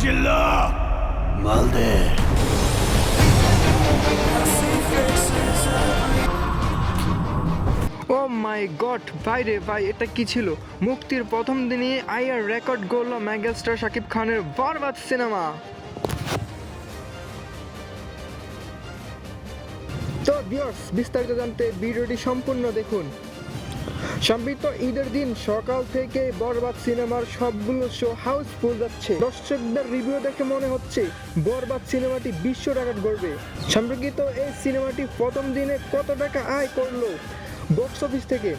চিল্লা মালদে ও মাই গড ভাই রে ভাই এটা কি ছিল? মুক্তির প্রথম দিনই আইয়ার রেকর্ড করল মেগাস্টার শাকিব খানের বরবাদ সিনেমা। তো বিস্তারিত জানতে ভিডিওটি সম্পূর্ণ দেখুন। সম্প্রীত ঈদের দিন সকাল থেকে বরবাদ সিনেমার সবগুলো শো হাউসফুল যাচ্ছে। দর্শকদের রিভিউ দেখে মনে হচ্ছে বরবাদ সিনেমাটি বিশ্ব রেকর্ড করবে সম্পর্কিত এই সিনেমাটি প্রথম দিনে কত টাকা আয় করল বক্স অফিস থেকে?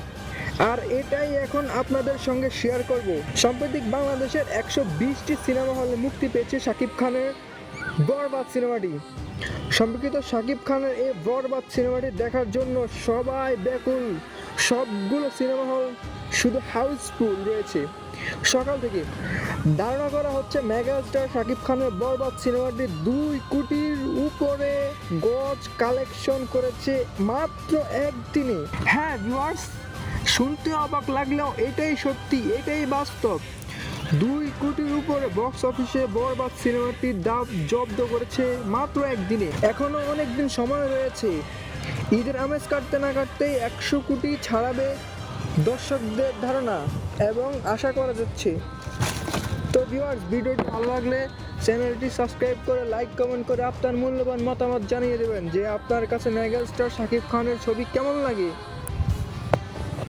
আর এটাই এখন আপনাদের সঙ্গে শেয়ার করব। সাম্প্রতিক বাংলাদেশের একশো বিশটি সিনেমা হলে মুক্তি পেয়েছে শাকিব খানের বরবাদ সিনেমাটি। সম্পর্কিত শাকিব খানের এই বরবাদ সিনেমাটি দেখার জন্য সবাই ব্যাকুল। সবগুলো সিনেমা হল শুধু হাউসফুল রয়েছে। সকাল থেকে ধারণা করা হচ্ছে মেগাস্টার শাকিব খানের বরবাদ সিনেমাটি দুই কোটির উপরে গজ কালেকশন করেছে মাত্র একদিনে। হ্যাঁ ভিউয়ার্স শুনতে অবাক লাগলেও এটাই সত্যি, এটাই বাস্তব। দুই কোটির উপরে বক্স অফিসে বরবাদ সিনেমাটির দাম জব্দ করেছে মাত্র একদিনে। এখনও অনেক দিন সময় রয়েছে। ঈদের আমেজ কাটতে না কাটতেই একশো কোটি ছাড়াবে দর্শকদের ধারণা এবং আশা করা যাচ্ছে। তো ভিউয়ার্স ভিডিওটি ভালো লাগলে চ্যানেলটি সাবস্ক্রাইব করে লাইক কমেন্ট করে আপনার মূল্যবান মতামত জানিয়ে দেবেন যে আপনার কাছে মেগাস্টার শাকিব খানের ছবি কেমন লাগে?